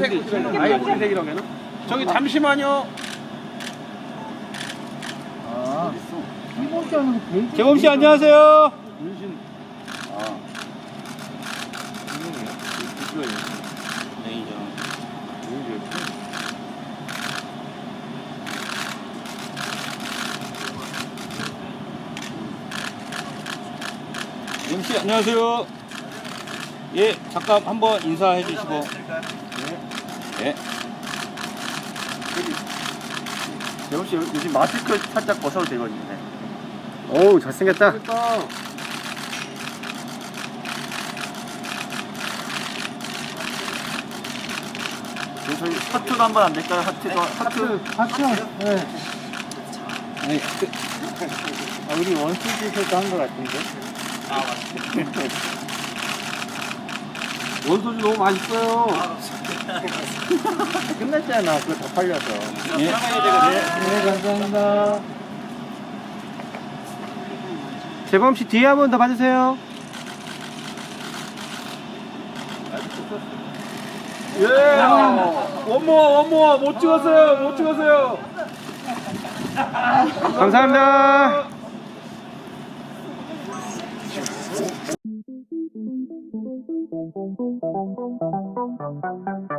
아이보리색이라고 해나? 저기 잠시만요. 아. 재범 씨 안녕하세요. 문신. 아, 재범 씨 안녕하세요. 예, 잠깐 한번 인사해 주시고. 예. 재범 씨 요즘 마스크 살짝 벗어도 되거든요. 네. 어우 잘생겼다 그럼 저희 하트도 한 번 안 될까요? 하트도 하트. 하트 네. 아니, 그, 아, 우리 원스트에서도 한것 같은데 원소주 너무 맛있어요. 끝났잖아 그거 다 팔려서 예. 네 감사합니다 재범 씨 뒤에 한 번 더 봐주세요 예. 원모어, 원모어 못 찍었어요. 못 찍었어요. 감사합니다 Thank you.